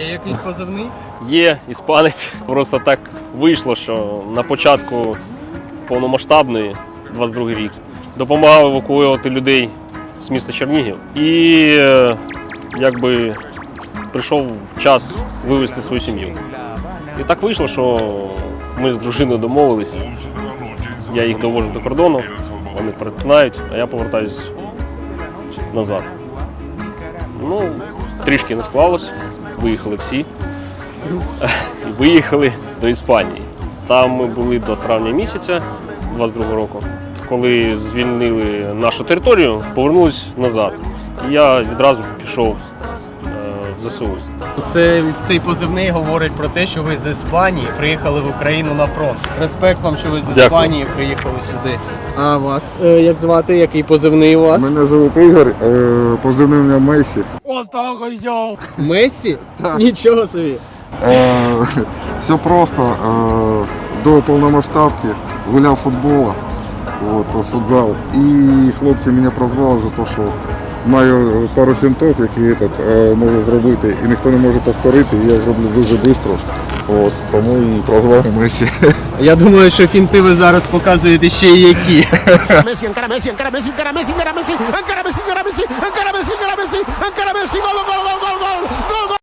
Є якийсь позивний? Є іспанець. Просто так вийшло, що на початку повномасштабної, 22 рік, допомагав евакуювати людей з міста Чернігів. І е, якби прийшов час вивезти свою сім'ю. І так вийшло, що ми з дружиною домовились. Я їх довожу до кордону, вони перетинають, а я повертаюсь назад. Ну, трішки не склалось, виїхали всі і виїхали до Іспанії. Там ми були до травня місяця 22 року. Коли звільнили нашу територію, повернулись назад. І я відразу пішов ЗСУ. Це цей позивний говорить про те, що ви з Іспанії приїхали в Україну на фронт. Респект вам, що ви з Дякую. Іспанії приїхали сюди. А вас е, як звати? Який позивний у вас? Мене звуть Ігор, е, позивний у мене Месі. Мессі? Нічого собі. Е, Все просто. е, До повномасштабки гуляв футбола, от, футзал. І хлопці мене прозвали за те, що маю пару фінтов, які этот, е, можу зробити, і ніхто не може повторити, і я їх роблю дуже швидко. От, тому і прозвали Месі. Я думаю, що фінти ви зараз показуєте ще й які. Месі, encara Месі, encara Месі, encara Месі, encara Месі, encara Месі, encara Месі, encara Месі, encara Messi,